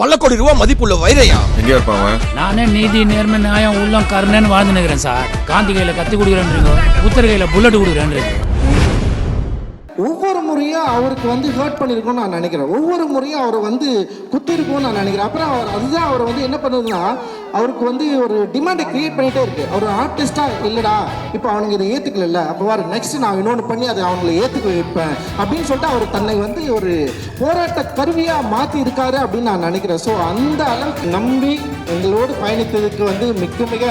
பல கோடி ரூபாய் மதிப்புள்ள வைரையா? எங்கே இருப்பான் அவன்? நானே நீதி நேர்மை நியாயம் உள்ளம் கருணைன்னு வாழ்ந்து நிற்கிறேன் சார். காந்தி கையில் கத்தி கொடுக்குறேன்றீங்க. புத்தர் கையில் புல்லட் கொடுக்குறேன்றீங்க. ஒவ்வொரு முறையும் அவருக்கு வந்து ஹர்ட் பண்ணியிருக்கோம்னு நான் நினைக்கிறேன். ஒவ்வொரு முறையும் அவரை வந்து குத்திருக்கோம்னு நான் நினைக்கிறேன். அப்புறம் அவர் அதுதான் அவரை வந்து என்ன பண்ணுதுன்னா அவருக்கு வந்து ஒரு டிமாண்டை கிரியேட் பண்ணிகிட்டே இருக்கு. அவர் ஆர்டிஸ்ட்டாக இல்லைடா இப்போ அவனுங்க இதை ஏத்துக்கல அப்போ வாரு நெக்ஸ்ட் நான் இன்னொன்று பண்ணி அதை அவங்களை ஏற்றுக்க வைப்பேன். அப்படின்னு சொல்லிட்டு அவர் தன்னை வந்து ஒரு போராட்ட கருவியாக மாற்றி இருக்காரு அப்படின்னு நான் நினைக்கிறேன். ஸோ அந்த அளவுக்கு நம்பி எங்களோடு பயணித்ததுக்கு வந்து மிக மிக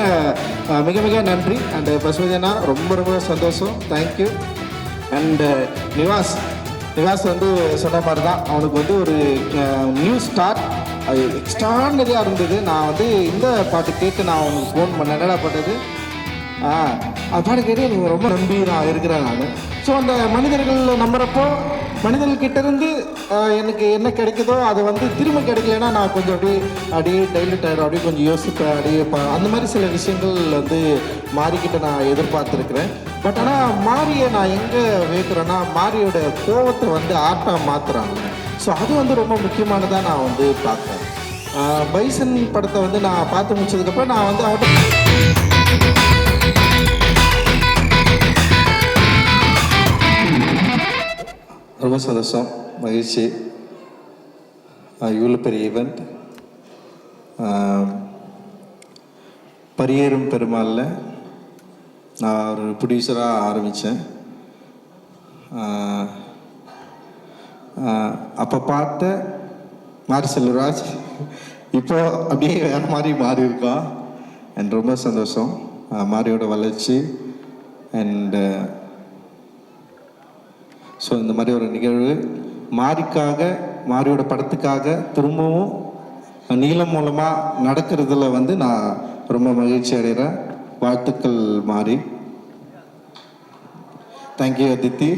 மிக மிக நன்றி. அண்ட் பசுவதனா ரொம்ப ரொம்ப சந்தோஷம். தேங்க்யூ அண்டு நிவாஸ் நிவாஸ் வந்து சொன்ன மாதிரி தான் அவனுக்கு வந்து ஒரு நியூ ஸ்டார்ட் அது எக்ஸ்ட்ரானரியாக இருந்தது. நான் வந்து இந்த பாட்டு கேட்டு நான் அவனுக்கு ஃபோன் பண்ணேன். என்னடா ஆ அது பாட்டு கேட்டு நீங்கள் ரொம்ப நம்பி நான் இருக்கிறேன் நான். ஸோ அந்த மனிதர்கள் நம்புறப்போ மனிதர்கிட்ட இருந்து எனக்கு என்ன கிடைக்குதோ அது வந்து திரும்ப கிடைக்கலன்னா நான் கொஞ்சம் அப்படியே அப்படியே டைலட் ஆகிடும் அப்படியே கொஞ்சம் யோசிப்பேன் அப்படியே அந்த மாதிரி சில விஷயங்கள் வந்து மாறிக்கிட்ட நான் எதிர்பார்த்துருக்குறேன். பட் ஆனால் மாரியை நான் எங்கே வைக்கிறேன்னா மாரியோட கோவத்தை வந்து ஆர்ட்டாக மாற்றுறாங்க ஸோ அது வந்து ரொம்ப முக்கியமானதாக நான் வந்து பார்க்குறேன் பைசன் படத்தை வந்து நான் பார்த்து முடிச்சதுக்கப்புறம் நான் வந்து அவர்கிட்ட ரொம்ப சந்தோஷம் மகிழ்ச்சி. இவ்வளோ பெரிய ஈவெண்ட் பரியேறும் பெருமாளில் நான் ஒரு ப்ரொடியூசராக ஆரம்பித்தேன் அப்போ பார்த்த மாரி செல்வராஜ் இப்போ அப்படியே வேறு மாதிரி மாறி இருக்கான். அண்ட் ரொம்ப சந்தோஷம். மாரியோட வளர்ச்சி அண்டு ஸோ இந்த மாதிரி ஒரு நிகழ்வு மாரிக்காக மாரியோட படத்துக்காக திரும்பவும் நீளம் மூலமாக நடக்கிறதுல வந்து நான் ரொம்ப மகிழ்ச்சி அடைகிறேன் வாழ்த்துக்கள் மாறி thank you Aditi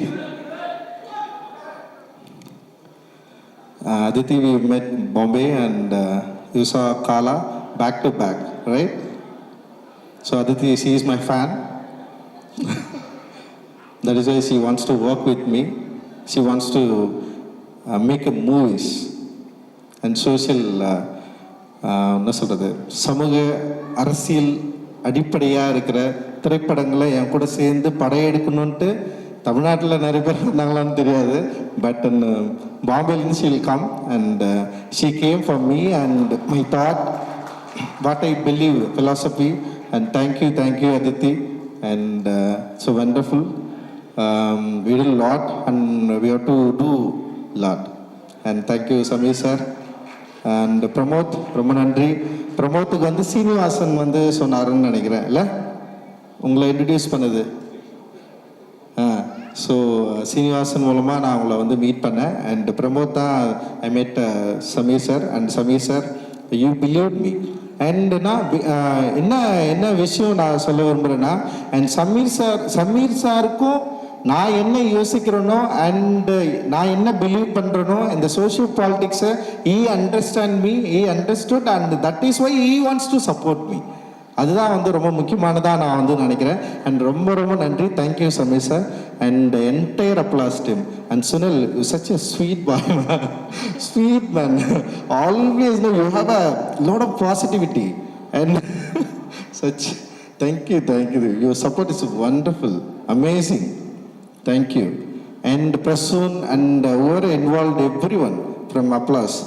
Uh, Aditi, we met in Bombay and uh, you saw Kala back to back, right? So Aditi, she is my fan. That is why she wants to work with me. She wants to uh, make a movies and social என்ன சொல்கிறது சமூக அரசியல் அடிப்படையாக இருக்கிற திரைப்படங்களை என் கூட சேர்ந்து படையெடுக்கணுன்ட்டு தமிழ்நாட்டில் நிறைய பேர் இருந்தாங்களான்னு தெரியாது but பாம்பேலேருந்து she'll come and she came for me and my thought what I believe philosophy and thank you thank you Aditi and so wonderful Um, we did a lot, and we have to do lot. And thank you, Samir sir. And Pramod ரொம்ப நன்றி. பிரமோத்துக்கு வந்து சீனிவாசன் வந்து சொன்னாருன்னு நினைக்கிறேன் இல்லை? உங்களை introduce ஆ so Srinivasan மூலமாக நான் உங்களை வந்து மீட் பண்ணேன். அண்ட் பிரமோத் தான் I met Sameer sir and Sameer sir you believe me and நான் என்ன என்ன விஷயம் நான் சொல்ல விரும்புகிறேன்னா அண்ட் சமீர் சார் சமீர் சாருக்கும் நான் என்ன யோசிக்கிறேனோ அண்டு நான் என்ன பிலீவ் பண்ணுறேனோ இந்த social பாலிட்டிக்ஸை he understand me he understood and that is why he wants to support me அதுதான் வந்து ரொம்ப முக்கியமானதாக நான் வந்து நினைக்கிறேன். அண்ட் ரொம்ப ரொம்ப நன்றி. Thank you Sameer sir and entire applause team and Sunil you such a sweet boy sweet man always you have a lot of positivity and such thank you thank you your support is wonderful amazing Thank you. And Prasoon and uh, involved, everyone from Applause.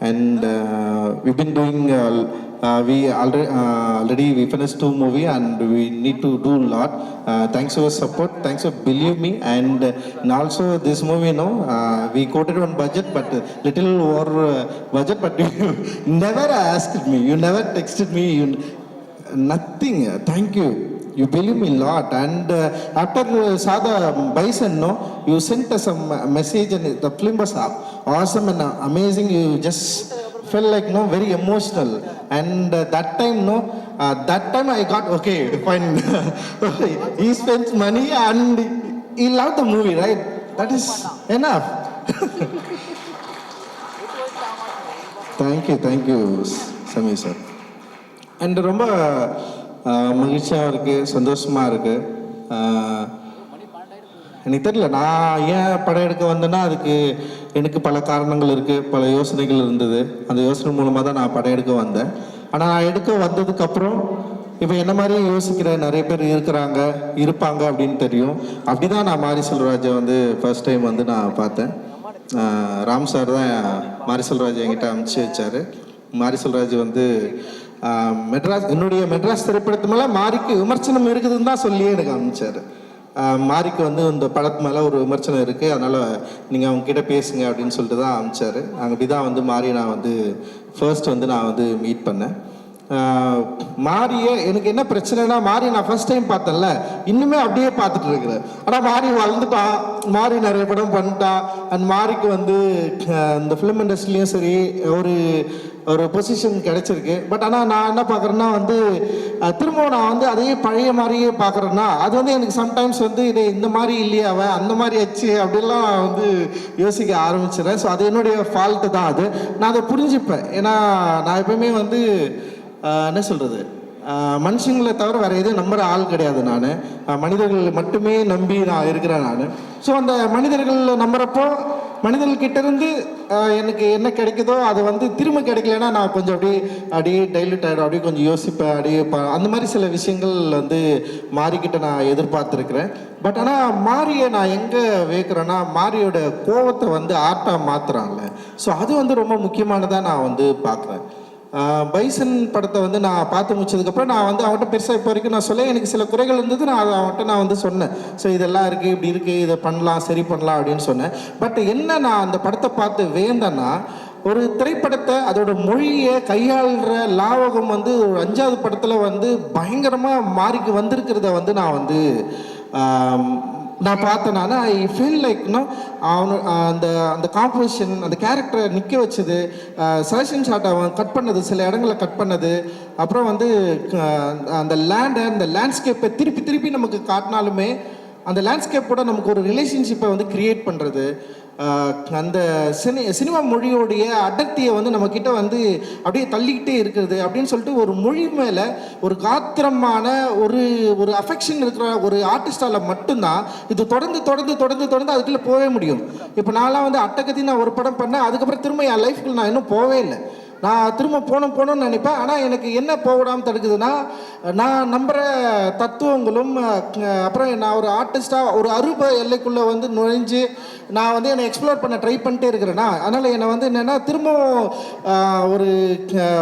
And uh, we've been doing, uh, uh, we already, uh, already we finished two movie and we need to do a lot. Uh, thanks for your support, thanks for believe me. And, uh, and also this movie, you know, uh, we quoted on budget, but uh, little over uh, budget, but you never asked me, you never texted me, you, nothing. Thank you You believe me a lot. And uh, after uh, saw the bison, no, you sent us some message and the film was awesome and amazing. You just felt like no very emotional. And uh, that time, no, uh, that time I got okay, fine. he spends money and he loved the movie, right? That is enough. Thank you thank you Sameer sir and ரொம்ப மகிழ்ச்சியாக இருக்குது சந்தோஷமாக இருக்குது எனக்கு தெரியல நான் ஏன் படம் எடுக்க வந்தேன்னா அதுக்கு எனக்கு பல காரணங்கள் இருக்குது பல யோசனைகள் இருந்தது. அந்த யோசனை மூலமாக தான் நான் படம் எடுக்க வந்தேன். ஆனால் நான் எடுக்க வந்ததுக்கப்புறம் இப்போ என்ன மாதிரி யோசிக்கிற நிறைய பேர் இருக்கிறாங்க இருப்பாங்க அப்படின்னு தெரியும். அப்படி தான் நான் மாரி செல்வராஜை வந்து ஃபர்ஸ்ட் டைம் வந்து நான் பார்த்தேன். ராம் சார் தான் மாரி செல்வராஜ் என்கிட்ட அனுப்பிச்சி வச்சார். மாரி செல்வராஜ் வந்து மெட்ராஸ் என்னுடைய மெட்ராஸ் திரைப்படத்து மேலே மாரிக்கு விமர்சனம் இருக்குதுன்னு தான் சொல்லியே எனக்கு அனுப்பிச்சார் மாரிக்கு வந்து இந்த படத்து மேலே ஒரு விமர்சனம் இருக்குது அதனால் நீங்கள் அவங்கக்கிட்ட பேசுங்க அப்படின்னு சொல்லிட்டு தான் அனுப்பிச்சார் அங்கே இப்படி தான் வந்து மாரி நான் வந்து ஃபர்ஸ்ட் வந்து நான் வந்து மீட் பண்ணேன். ஆஹ் எனக்கு என்ன பிரச்சனைனா மாறி நான் ஃபர்ஸ்ட் டைம் பார்த்தேன்ல. இன்னுமே அப்படியே பார்த்துட்டு இருக்கிறேன். ஆனால் மாறி வளர்ந்துட்டான் மாறி நிறைய படம் பண்ணிட்டான் அண்ட் மாரிக்கு வந்து இந்த ஃபிலிம் இண்டஸ்ட்ரிலையும் சரி ஒரு ஒரு பொசிஷன் கிடைச்சிருக்கு. பட் ஆனால் நான் என்ன பார்க்குறேன்னா வந்து திரும்பவும் நான் வந்து அதே பழைய மாதிரியே பார்க்குறேன்னா அது வந்து எனக்கு சம்டைம்ஸ் வந்து இது இந்த மாதிரி இல்லையா அவன் அந்த மாதிரி ஆச்சு அப்படிலாம் நான் வந்து யோசிக்க ஆரம்பிச்சிடறேன். ஸோ அது என்னுடைய ஃபால்ட்டு தான் அது. நான் அதை புரிஞ்சுப்பேன். ஏன்னா நான் எப்பவுமே வந்து என்ன சொல்கிறது மனுஷங்களை தவிர வேறு எதுவும் நம்புற ஆள் கிடையாது நான். மனிதர்கள் மட்டுமே நம்பி நான் இருக்கிறேன் நான். ஸோ அந்த மனிதர்கள் நம்புறப்போ மனிதர்கிட்டேருந்து எனக்கு என்ன கிடைக்குதோ அது வந்து திரும்ப கிடைக்கலன்னா நான் கொஞ்சம் அப்படியே அப்படியே டைல்யூட் ஆகிடும் அப்படியே கொஞ்சம் யோசிப்பேன். அப்படியே அந்த மாதிரி சில விஷயங்கள் வந்து மாறிக்கிட்ட நான் எதிர்பார்த்துருக்குறேன். பட் ஆனால் மாரியை நான் எங்கே வைக்கிறேன்னா மாரியோட கோவத்தை வந்து ஆர்ட்டாக மாற்றுறான்ல ஸோ அது வந்து ரொம்ப முக்கியமானதாக நான் வந்து பார்க்குறேன் பைசன் படத்தை வந்து நான் பார்த்து முடிச்சதுக்கப்புறம் நான் வந்து அவன்கிட்ட பெருசாக இப்போ வரைக்கும் நான் சொல்ல எனக்கு சில குறைகள் இருந்தது. நான் அதை அவன்கிட்ட நான் வந்து சொன்னேன். ஸோ இதெல்லாம் இருக்குது இப்படி இருக்குது இதை பண்ணலாம் சரி பண்ணலாம் அப்படின்னு சொன்னேன். பட் என்ன நான் அந்த படத்தை பார்த்து வேந்தேன்னா ஒரு திரைப்படத்தை அதோட மொழியை கையாளுற லாவகம் வந்து ஒரு அஞ்சாவது படத்தில் வந்து பயங்கரமாக மாறிக்கு வந்திருக்கிறத வந்து நான் வந்து நான் பார்த்தனால ஐ ஃபீல் லைக்னா அவனு அந்த அந்த காம்போசிஷன் அந்த கேரக்டரை நிற்க வச்சது செலக்ஷன் ஷாட் அவன் கட் பண்ணது சில இடங்களை கட் பண்ணது அப்புறம் வந்து அந்த லேண்டை அந்த லேண்ட்ஸ்கேப்பை திருப்பி திருப்பி நமக்கு காட்டினாலுமே அந்த லேண்ட்ஸ்கேப்போட நமக்கு ஒரு ரிலேஷன்ஷிப்பை வந்து கிரியேட் பண்ணுறது அந்த சினி சினிமா மொழியோடைய அடர்த்தியை வந்து நம்மக்கிட்ட வந்து அப்படியே தள்ளிக்கிட்டே இருக்கிறது அப்படின்னு சொல்லிட்டு ஒரு மொழி மேலே ஒரு காத்திரமான ஒரு ஒரு அஃபெக்ஷன் இருக்கிற ஒரு ஆர்டிஸ்டால மட்டும்தான் இது தொடர்ந்து தொடர்ந்து தொடர்ந்து தொடர்ந்து அதுக்குள்ளே போகவே முடியும். இப்போ நான்லாம் வந்து அட்டகத்தி நான் ஒரு படம் பண்ணேன் அதுக்கப்புறம் திரும்ப என் லைஃப்க்கு நான் இன்னும் போகவே இல்லை. நான் திரும்ப போகணும் போகணும்னு நினைப்பேன். ஆனால் எனக்கு என்ன போகடாமல் தடுக்குதுன்னா நான் நம்புகிற தத்துவங்களும் அப்புறம் நான் ஒரு ஆர்டிஸ்டாக ஒரு அருப எல்லைக்குள்ளே வந்து நுழைஞ்சு நான் வந்து என்னை எக்ஸ்ப்ளோர் பண்ண ட்ரை பண்ணிட்டே இருக்கிறேன்னா அதனால் என்னை வந்து என்னென்னா திரும்பவும் ஒரு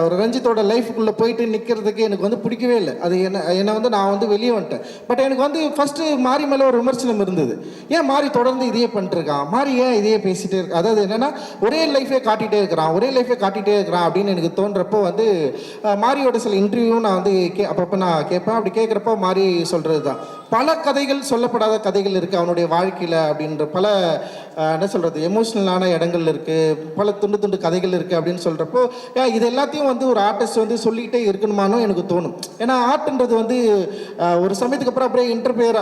ஒரு ரஞ்சித்தோட லைஃபுக்குள்ளே போயிட்டு நிற்கிறதுக்கு எனக்கு வந்து பிடிக்கவே இல்லை. அது என்ன என்னை வந்து நான் வந்து வெளியே வந்துட்டேன். பட் எனக்கு வந்து ஃபஸ்ட்டு மாறி மேலே ஒரு விமர்சனம் இருந்தது. ஏன் மாறி தொடர்ந்து இதையே பண்ணிட்டுருக்கான் மாறி ஏன் இதையே பேசிகிட்டே இருக்கு அதாவது என்னென்னா ஒரே லைஃபே காட்டிகிட்டே இருக்கிறான். ஒரே லைஃபே காட்டிகிட்டே இருக்கிறான் அப்படின்னு எனக்கு தோன்றப்போ வந்து மாரியோட சில இன்டர்வியூ நான் வந்து கே அப்பப்போ நான் கேட்பேன். அப்படி கேட்குறப்போ மாறி சொல்கிறது தான் பல கதைகள் சொல்லப்படாத கதைகள் இருக்குது அவனுடைய வாழ்க்கையில் அப்படின்ற பல என்ன சொல்கிறது எமோஷ்னலான இடங்கள் இருக்குது பல துண்டு துண்டு கதைகள் இருக்குது அப்படின்னு சொல்கிறப்போ இது எல்லாத்தையும் வந்து ஒரு ஆர்டிஸ்ட் வந்து சொல்லிக்கிட்டே இருக்கணுமானோ எனக்கு தோணும். ஏன்னா ஆர்ட்ன்றது வந்து ஒரு சமயத்துக்கு அப்புறம் அப்படியே இன்டர்பியர்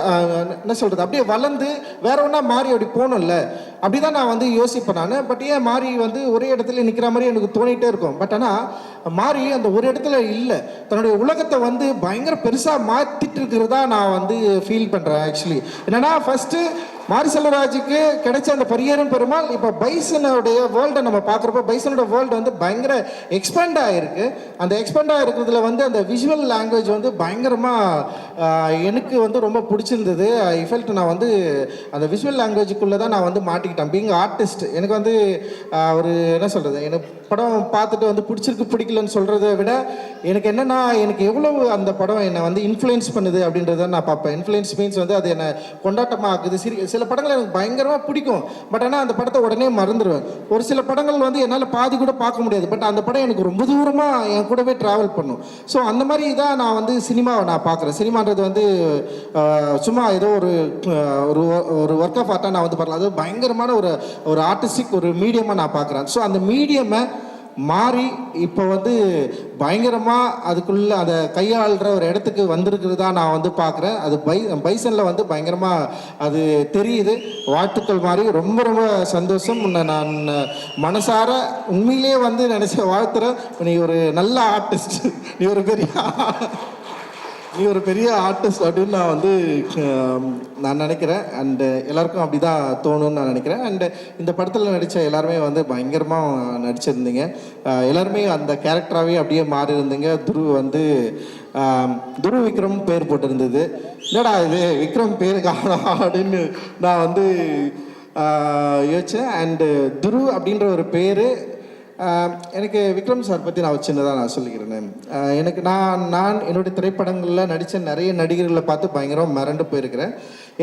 என்ன சொல்கிறது அப்படியே வளர்ந்து வேற ஒன்றா மாறி அப்படி போகணும்ல அப்படி தான் நான் வந்து யோசிப்பேன் நான். பட் ஏன் மாறி வந்து ஒரே இடத்துல நிற்கிற மாதிரி எனக்கு தோணிகிட்டே இருக்கும். பட் ஆனால் மாறி அந்த ஒரு இடத்துல இல்லை. தன்னுடைய உலகத்தை வந்து பயங்கர பெருசாக மாற்றிட்டு இருக்கிறதா நான் வந்து ஃபீல் பண்ணுறேன் ஆக்சுவலி என்னன்னா ஃபஸ்ட்டு மாரிசெல்வராஜுக்கு கிடைச்ச அந்த பரியரும் பெருமாள் இப்போ பைசனுடைய வேர்ல்டை நம்ம பார்க்குறப்போ பைசனோட வேர்ல்டு வந்து பயங்கர எக்ஸ்பேண்ட் ஆகிருக்கு அந்த எக்ஸ்பேண்ட் ஆகிருக்கிறதுல வந்து அந்த விஷுவல் லாங்குவேஜ் வந்து பயங்கரமாக எனக்கு வந்து ரொம்ப பிடிச்சிருந்தது. ஐ ஃபெல்ட் நான் வந்து அந்த விஷுவல் லாங்குவேஜுக்குள்ளே தான் நான் வந்து மாட்டிக்கிட்டேன். பீங் ஆர்டிஸ்ட் எனக்கு வந்து ஒரு என்ன சொல்கிறது எனக்கு படம் பார்த்துட்டு வந்து பிடிச்சிருக்கு பிடிக்கலன்னு சொல்கிறத விட எனக்கு என்னென்னா எனக்கு எவ்வளவு அந்த படம் என்னை வந்து இன்ஃப்ளூயன்ஸ் பண்ணுது அப்படின்றத நான் பார்ப்பேன். இன்ஃப்ளூயன்ஸ் மீன்ஸ் வந்து அது என்னை கொண்டாட்டமாக்குது. சிரி சில சில படங்கள் எனக்கு பயங்கரமாக பிடிக்கும். பட் ஆனால் அந்த படத்தை உடனே மறந்துடுவேன் ஒரு சில படங்கள் வந்து என்னால் பாதி கூட பார்க்க முடியாது. பட் அந்த படம் எனக்கு ரொம்ப தூரமாக என் கூடவே ட்ராவல் பண்ணும். ஸோ அந்த மாதிரி தான் நான் வந்து சினிமாவை நான் பார்க்குறேன். சினிமான்றது வந்து சும்மா ஏதோ ஒரு ஒரு ஒரு ஒர்க் ஆஃப் ஆர்ட்டாக நான் வந்து பார்க்கலாம். அது பயங்கரமான ஒரு ஒரு ஆர்டிஸ்டிக் ஒரு மீடியமாக நான் பார்க்குறேன். ஸோ அந்த மீடியமை மாறி இப்போ வந்து பயங்கரமாக அதுக்குள்ள அதை கையாளுற ஒரு இடத்துக்கு வந்திருக்கிறதா நான் வந்து பார்க்குறேன் அது பை பைசனில் வந்து பயங்கரமாக அது தெரியுது. வாழ்த்துக்கள் மாதிரி ரொம்ப ரொம்ப சந்தோஷம். உன்னை நான் மனசார உண்மையிலேயே வந்து நினச்ச வாழ்த்துறேன். நீ ஒரு நல்ல ஆர்டிஸ்ட் நீ ஒரு பெரிய நீ ஒரு பெரிய ஆர்டிஸ்ட் அப்படின்னு நான் வந்து நான் நினைக்கிறேன். அண்டு எல்லாருக்கும் அப்படி தான் தோணும்னு நான் நினைக்கிறேன். அண்டு இந்த படத்தில் நடித்த எல்லாருமே வந்து பயங்கரமாக நடிச்சிருந்தீங்க. எல்லாருமே அந்த கேரக்டராகவே அப்படியே மாறி இருந்தீங்க வந்து துரு விக்ரம் பேர் போட்டிருந்தது. என்னடா இது விக்ரம் பேர் காணும் அப்படின்னு நான் வந்து யோசித்தேன் யோசிச்சேன். அண்டு துருவ் அப்படின்ற ஒரு பேர் எனக்கு விக்ரம் சார் பற்றி நான் சின்னதாக நான் சொல்லிக்கிறேன். எனக்கு நான் நான் என்னுடைய திரைப்படங்களில் நடித்த நிறைய நடிகர்களை பார்த்து பயங்கரம் மிரண்டு போயிருக்கிறேன்.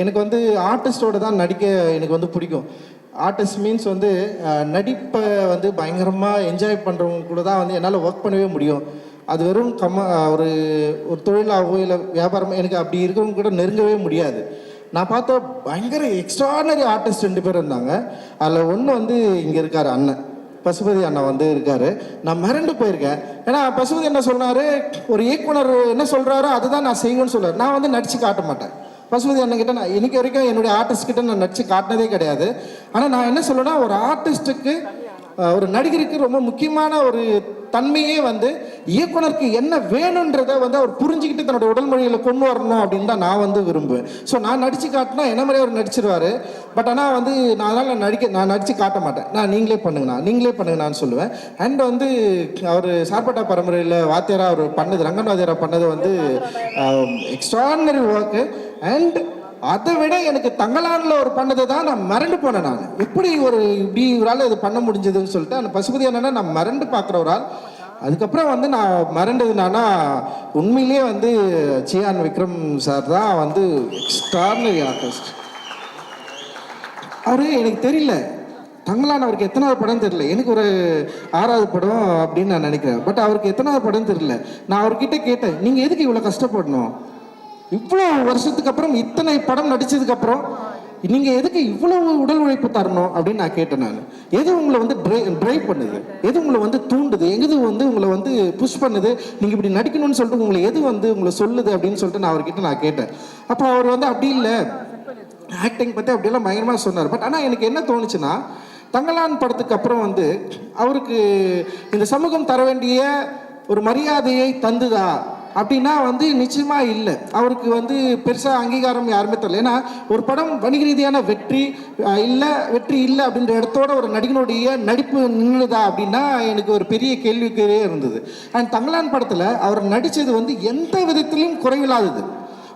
எனக்கு வந்து ஆர்டிஸ்டோடு தான் நடிக்க எனக்கு வந்து பிடிக்கும். ஆர்டிஸ்ட் மீன்ஸ் வந்து நடிப்பை வந்து பயங்கரமாக என்ஜாய் பண்ணுறவங்க கூட தான் வந்து என்னால் ஒர்க் பண்ணவே முடியும். அது வெறும் கம்ம ஒரு ஒரு தொழிலாகவோ இல்லை வியாபாரமோ எனக்கு அப்படி இருக்கிறவங்க கூட நெருங்கவே முடியாது. நான் பார்த்த பயங்கர எக்ஸ்ட்ரானரி ஆர்டிஸ்ட் ரெண்டு பேர் இருந்தாங்க. அதில் ஒன்று வந்து இங்கே இருக்கார் அண்ணன். பசுபதி அண்ணா வந்து இருக்காரு. நான் மிரண்டு போயிருக்கேன். ஏன்னா பசுபதி என்ன சொன்னார் ஒரு இயக்குனர் என்ன சொல்றாரோ அதுதான் நான் செய்வேன்னு சொல்றாரு. நான் வந்து நடிச்சு காட்ட மாட்டேன். பசுபதி அண்ணன் கிட்ட நான் இன்னைக்கு வரைக்கும் என்னுடைய ஆர்டிஸ்ட் கிட்ட நான் நடிச்சு காட்டினதே கிடையாது. ஆனால் நான் என்ன சொல்லுன்னா ஒரு ஆர்டிஸ்ட்டுக்கு ஒரு நடிகருக்கு ரொம்ப முக்கியமான ஒரு தன்மையே வந்து இயக்குனருக்கு என்ன வேணுன்றதை வந்து அவர் புரிஞ்சுக்கிட்டு தன்னோட உடல் மொழியில் கொண்டு வரணும் அப்படின்னு தான் நான் வந்து விரும்புவேன். ஸோ நான் நடித்து காட்டினா என்ன மாதிரி அவர் நடிச்சிருவாரு. பட் ஆனால் வந்து நான் அதனால் நான் நடிக்க நான் நடித்து காட்ட மாட்டேன். நான் நீங்களே பண்ணுங்கண்ணா நீங்களே பண்ணுங்கண்ணான்னு சொல்லுவேன். அண்ட் வந்து அவர் சார்பட்டா பரம்பரையில் வாத்தியாரா அவர் பண்ணது ரங்கன் வாத்தியாரா பண்ணது வந்து எக்ஸ்ட்ராடினரி ஒர்க்கு அண்ட் அதை விட எனக்கு தங்களானில் ஒரு பண்ணதை தான் நான் மறந்து போனேன் நான். எப்படி ஒரு இப்படி இவரால் இது பண்ண முடிஞ்சதுன்னு சொல்லிட்டு அந்த பசுபதி என்னன்னா நான் மறந்து பார்க்குற ஒரு ஆள். அதுக்கப்புறம் வந்து நான் மறந்ததுனானா உண்மையிலேயே வந்து சியான் விக்ரம் சார் தான் வந்து எக்ஸ்ட்ரானரி ஆர்டிஸ்ட் அவரு எனக்கு தெரியல தங்கலான் அவருக்கு எத்தனாவது படம் தெரியல. எனக்கு ஒரு ஆறாவது படம் அப்படின்னு நான் நினைக்கிறேன். பட் அவருக்கு எத்தனாவது படம் தெரியல. நான் அவர்கிட்ட கேட்டேன் நீங்கள் எதுக்கு இவ்வளோ கஷ்டப்படணும்? இவ்வளோ வருஷத்துக்கு அப்புறம் இத்தனை படம் நடிச்சதுக்கு அப்புறம் நீங்க எதுக்கு இவ்வளவு உடல் உழைப்பு தரணும் அப்படின்னு நான் கேட்டேன் நான். எது உங்களை வந்து ட்ரைவ் பண்ணுது? எது உங்களை வந்து தூண்டுது? எது வந்து உங்களை வந்து புஷ் பண்ணுது? நீங்க இப்படி நடிக்கணும்னு சொல்லிட்டு உங்களை எது வந்து உங்களை சொல்லுது அப்படின்னு சொல்லிட்டு நான் அவர்கிட்ட நான் கேட்டேன். அப்போ அவர் வந்து அப்படி இல்லை. ஆக்டிங் பற்றி அப்படியெல்லாம் பயங்கரமாக சொன்னார். பட் ஆனால் எனக்கு என்ன தோணுச்சுன்னா தங்கலான் படத்துக்கு அப்புறம் வந்து அவருக்கு இந்த சமூகம் தர வேண்டிய ஒரு மரியாதையை தந்துதா? அப்படின்னா வந்து நிச்சயமாக இல்லை. அவருக்கு வந்து பெருசாக அங்கீகாரம் யாருமே தரல. ஏன்னா ஒரு படம் வணிக ரீதியான வெற்றி இல்லை வெற்றி இல்லை அப்படின்ற இடத்தோட ஒரு நடிகனுடைய நடிப்பு நின்றுதா அப்படின்னா எனக்கு ஒரு பெரிய கேள்விக்குறே இருந்தது. அண்ட் தங்கலான் படத்தில் அவர் நடித்தது வந்து எந்த விதத்திலையும் குறைவில்லாதது.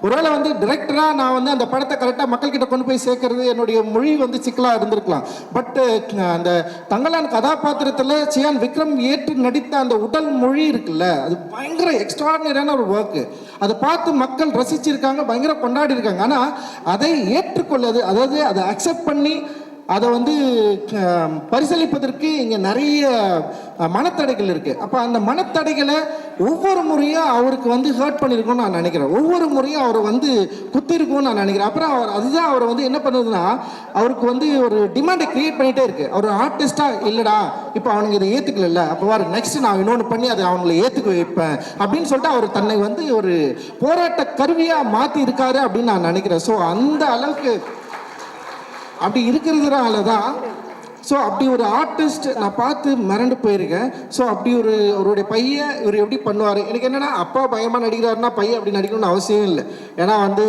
ஒருவேளை வந்து டிரெக்டராக நான் வந்து அந்த படத்தை கரெக்டாக மக்கள்கிட்ட கொண்டு போய் சேர்க்கறது என்னுடைய மொழி வந்து சிக்கலாக இருந்திருக்கலாம். பட்டு அந்த தங்கலான் கதாபாத்திரத்தில் சியான் விக்ரம் ஏற்று நடித்த அந்த உடல் மொழி இருக்குல்ல அது பயங்கர எக்ஸ்ட்ராடினரியான ஒரு ஒர்க்கு அதை பார்த்து மக்கள் ரசிச்சிருக்காங்க பயங்கர கொண்டாடி இருக்காங்க ஆனால் அதை ஏற்றுக்கொள்ளது அதாவது அதை அக்செப்ட் பண்ணி அதை வந்து பரிசீலிப்பதற்கு இங்கே நிறைய மனத்தடைகள் இருக்குது அப்போ அந்த மனத்தடைகளை ஒவ்வொரு முறையும் அவருக்கு வந்து ஹர்ட் பண்ணியிருக்கோம்னு நான் நினைக்கிறேன். ஒவ்வொரு முறையும் அவரை வந்து குத்திருக்கும்னு நான் நினைக்கிறேன். அப்புறம் அவர் அதுதான் அவரை வந்து என்ன பண்ணுதுன்னா அவருக்கு வந்து ஒரு டிமாண்டை கிரியேட் பண்ணிகிட்டே இருக்குது அவர் ஆர்டிஸ்ட்டாக இல்லைடா இப்போ அவனுங்க இதை ஏற்றுக்கல அப்போ வார் நெக்ஸ்ட் நான் இன்னொன்று பண்ணி அதை அவங்களை ஏற்றுக்க வைப்பேன். அப்படின்னு சொல்லிட்டு அவர் தன்னை வந்து ஒரு போராட்ட கருவியாக மாற்றி இருக்காரு அப்படின்னு நான் நினைக்கிறேன். ஸோ அந்த அளவுக்கு அப்படி இருக்கிறதுனால தான் ஸோ அப்படி ஒரு ஆர்டிஸ்ட் நான் பார்த்து மிரண்டு போயிருக்கேன். ஸோ அப்படி ஒரு அவருடைய பையன் இவர் எப்படி பண்ணுவார்? எனக்கு என்னென்னா அப்பா பயமாக நடிக்கிறாருன்னா பையன் அப்படி நடிக்கணும்னு அவசியம் இல்லை. ஏன்னா வந்து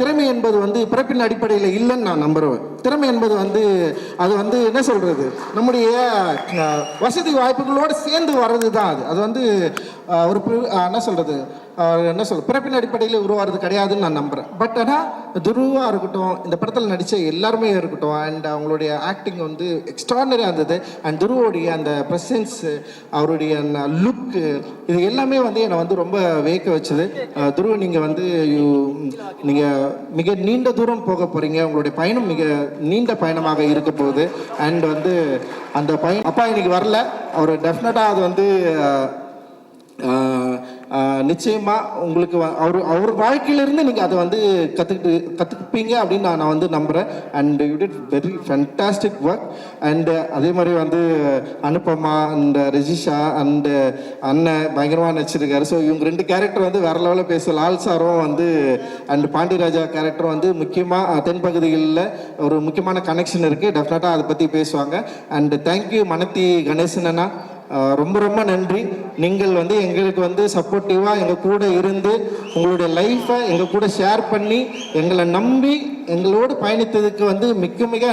திறமை என்பது வந்து பிறப்பின் அடிப்படையில் இல்லைன்னு நான் நம்புறேன் திறமை என்பது வந்து அது வந்து என்ன சொல்கிறது நம்முடைய வசதி வாய்ப்புகளோடு சேர்ந்து வர்றது தான் அது. அது வந்து ஒரு என்ன சொல்கிறது என்ன சொல்ல பிறப்பின் அடிப்படையில் உருவாகிறது கிடையாதுன்னு நான் நம்புகிறேன் பட் ஆனால் துருவாக இருக்கட்டும் இந்த படத்தில் நடித்த எல்லாருமே இருக்கட்டும் அண்ட் அவங்களுடைய ஆக்டிங் வந்து எக்ஸ்ட்ரானரியாக இருந்தது. அண்ட் துருவோடைய அந்த ப்ரெசன்ஸ் அவருடைய லுக்கு இது எல்லாமே வந்து என்னை வந்து ரொம்ப வியக்க வச்சது. துருவ நீங்கள் வந்து நீங்கள் மிக நீண்ட தூரம் போக போகிறீங்க உங்களுடைய பயணம் மிக நீண்ட பயணமாக இருக்க போகுது. அண்ட் வந்து அந்த பயணம் அப்பா இன்னைக்கு வரல. அவர் டெஃபினட்டாக அது வந்து நிச்சயமாக உங்களுக்கு அவர் அவர் வாழ்க்கையிலிருந்து நீங்கள் அதை வந்து கற்றுக்கிட்டு கற்றுப்பீங்க அப்படின்னு நான் நான் வந்து நம்புகிறேன் and you did very fantastic work and அதே மாதிரி வந்து அனுபமா அண்ட் ரெஜிஷா அண்டு அண்ணன் பயங்கரமாக நடிச்சிருக்காரு. ஸோ இவங்க ரெண்டு கேரக்டர் வந்து வேற லெவலில் பேச. லால் சாரும் வந்து அண்ட் பாண்டியராஜா கேரக்டர் வந்து முக்கியமாக தென்பகுதிகளில் ஒரு முக்கியமான கனெக்ஷன் இருக்குது டெஃபினட்டாக அதை பற்றி பேசுவாங்க. And thank you Manathi Ganesan அண்ணா. ரொம்ப ரொம்ப நன்றி. நீங்கள் வந்து எங்களுக்கு வந்து சப்போர்ட்டிவாக எங்கள் கூட இருந்து உங்களுடைய லைஃப்பை எங்கள் கூட ஷேர் பண்ணி எங்களை நம்பி எங்களோடு பயணித்ததுக்கு வந்து மிக மிக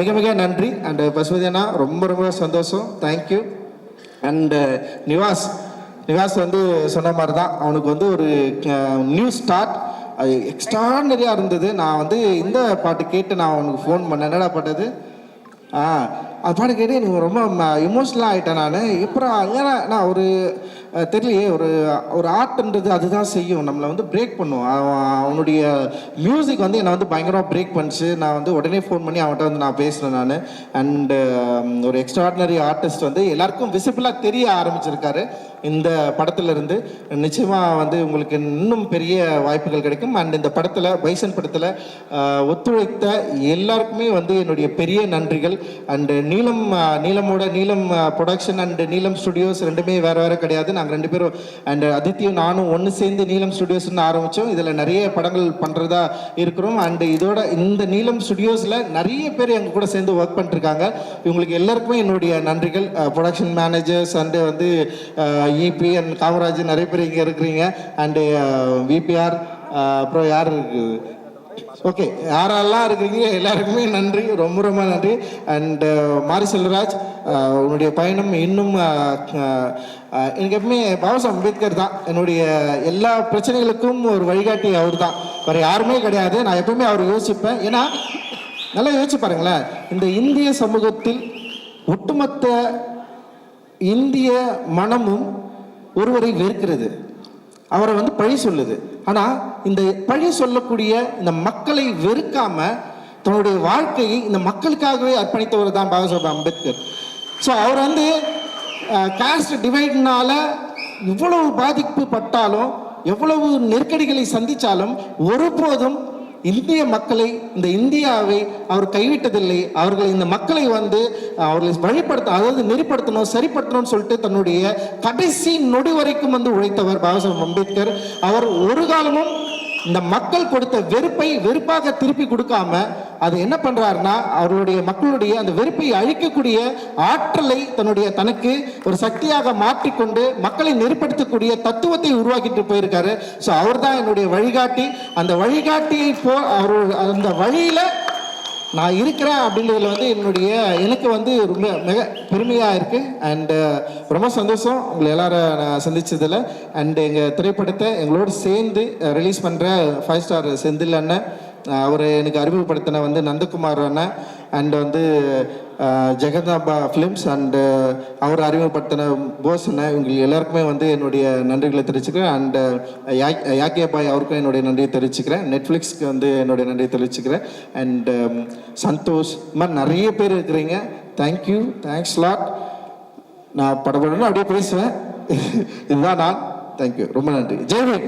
மிக மிக நன்றி. அண்டு பசுபதி ரொம்ப ரொம்ப சந்தோஷம். தேங்க்யூ அண்டு நிவாஸ் நிவாஸ் வந்து சொன்ன மாதிரி தான் அவனுக்கு வந்து ஒரு நியூ ஸ்டார்ட் அது எக்ஸ்ட்ரானரியாக இருந்தது. நான் வந்து இந்த பாட்டு கேட்டு நான் அவனுக்கு ஃபோன் பண்ணேன். என்னடா பாட்டது ஆ அது பாட்டு கேட்டு எனக்கு ரொம்ப இமோஷ்னலாக ஆகிட்டேன் நான். இப்போ ஏன்னா நான் ஒரு தெரியலையே ஒரு ஒரு ஆர்ட்ன்றது அதுதான் செய்யும். நம்மளை வந்து பிரேக் பண்ணும். அவன் அவனுடைய மியூசிக் வந்து என்னை வந்து பயங்கரமாக பிரேக் பண்ணிச்சு. நான் வந்து உடனே ஃபோன் பண்ணி அவன்கிட்ட வந்து நான் பேசினேன் நான். அண்டு ஒரு எக்ஸ்ட்ராடினரி ஆர்டிஸ்ட் வந்து எல்லாருக்கும் விசிபிளாக தெரிய ஆரம்பிச்சிருக்காரு. இந்த படத்துல இருந்து நிச்சயமாக வந்து உங்களுக்கு இன்னும் பெரிய வாய்ப்புகள் கிடைக்கும். அண்ட் இந்த படத்தில் பைசன் படத்தில் ஒத்துழைத்த எல்லாருக்குமே வந்து என்னுடைய பெரிய நன்றிகள். அண்டு நீலம் நீளமோட நீளம் நீலம் ப்ரொடக்ஷன் அண்ட் நீளம் ஸ்டுடியோஸ் ரெண்டுமே வேறு வேறு கிடையாது. நாங்கள் ரெண்டு பேரும் அண்ட் அதித்தியும் நானும் ஒன்று சேர்ந்து நீலம் ஸ்டுடியோஸ்னு ஆரம்பித்தோம் இதில் நிறைய படங்கள் பண்ணுறதா இருக்கிறோம். அண்டு இதோட இந்த நீலம் ஸ்டுடியோஸில் நிறைய பேர் எங்கள் கூட சேர்ந்து ஒர்க் பண்ணிருக்காங்க. இவங்களுக்கு எல்லாருக்குமே என்னுடைய நன்றிகள். ப்ரொடக்ஷன் மேனேஜர்ஸ் அண்டு வந்து இபி அண்ட் காமராஜ் நிறைய பேர் இங்கே இருக்கிறீங்க. அண்டு விபிஆர் uh, uh, அப்புறம் யார் இருக்குது ஓகே யாரெல்லாம் இருக்கிறீங்க? எல்லாருக்குமே நன்றி. ரொம்ப ரொம்ப நன்றி. அண்ட் uh, மாரி செல்வராஜ் உன்னுடைய பயணம் இன்னும் எனக்கு எப்பவுமே பாபாசாஹ் அம்பேத்கர் தான். என்னுடைய எல்லா பிரச்சனைகளுக்கும் ஒரு வழிகாட்டி அவர் தான். வேறு யாருமே கிடையாது. நான் எப்பவுமே அவர் யோசிப்பேன். ஏன்னா நல்லா யோசிச்சு பாருங்களேன். இந்த இந்திய சமூகத்தில் ஒட்டுமொத்த இந்திய மனமும் ஒருவரை வெறுக்கிறது. அவரை வந்து பழி சொல்லுது. ஆனால் இந்த பழி சொல்லக்கூடிய இந்த மக்களை வெறுக்காம தன்னுடைய வாழ்க்கையை இந்த மக்களுக்காகவே அர்ப்பணித்தவர் தான் பாபா சாஹேப் அம்பேத்கர். ஸோ அவர் வந்து காஸ்ட் டிவைட்னால இவ்வளவு பாதிப்பு பட்டாலும் எவ்வளவு நெருக்கடிகளை சந்தித்தாலும் ஒருபோதும் இந்திய மக்களை இந்த இந்தியாவை அவர் கைவிட்டதில்லை. அவர்கள் இந்த மக்களை வந்து அவர்களை வழிபடுத்த அதாவது நெறிப்படுத்தணும் சரிப்படுத்தணும்னு சொல்லிட்டு தன்னுடைய கடைசி நொடி வரைக்கும் வந்து உழைத்தவர் பாபா அம்பேத்கர். அவர் ஒரு காலமும் இந்த மக்கள் கொடுத்த வெறுப்பை வெறுப்பாக திருப்பி கொடுக்காம அது என்ன பண்றாருன்னா அவர்களுடைய மக்களுடைய அந்த வெறுப்பை அழிக்கக்கூடிய ஆற்றலை தன்னுடைய தனக்கு ஒரு சக்தியாக மாற்றிக்கொண்டு மக்களை நெருப்படுத்தக்கூடிய தத்துவத்தை உருவாக்கிட்டு போயிருக்காரு. ஸோ அவர் தான் என்னுடைய வழிகாட்டி. அந்த வழிகாட்டியை போ அவர் அந்த வழியில நான் இருக்கிறேன் அப்படின்றதுல வந்து என்னுடைய எனக்கு வந்து ரொம்ப மிக பெருமையாக இருக்குது அண்டு uh, ரொம்ப சந்தோஷம் உங்களை எல்லாரும் நான் சந்தித்ததில் அண்டு எங்கள் திரைப்படத்தை எங்களோடு சேர்ந்து ரிலீஸ் பண்ணுற ஃபைவ் ஸ்டார் செந்தில் அண்ணன் uh, அவர் எனக்கு அறிமுகப்படுத்தின வந்து நந்தகுமார் அண்ணன். அண்டு வந்து ஜெகதாபா ஃபிலிம்ஸ் அண்டு அவர் அறிமுகப்படுத்தின போஸ் அண்ணன் இவங்க எல்லாருக்குமே வந்து என்னுடைய நன்றிகளை தெரிவிச்சுக்கிறேன். அண்டு யாக்கிய பாய் அவருக்கும் என்னுடைய நன்றியை தெரிவிச்சுக்கிறேன். நெட்ஃப்ளிக்ஸ்க்கு வந்து என்னுடைய நன்றியை தெரிவிச்சுக்கிறேன். அண்டு சந்தோஷ் இந்த மாதிரி நிறைய பேர் இருக்கிறீங்க. தேங்க்யூ தேங்க்ஸ் லாட் நான் படப்படணும் அப்படியே பேசுவேன். இதுதான் நான். தேங்க்யூ ரொம்ப நன்றி. ஜெய்வீன்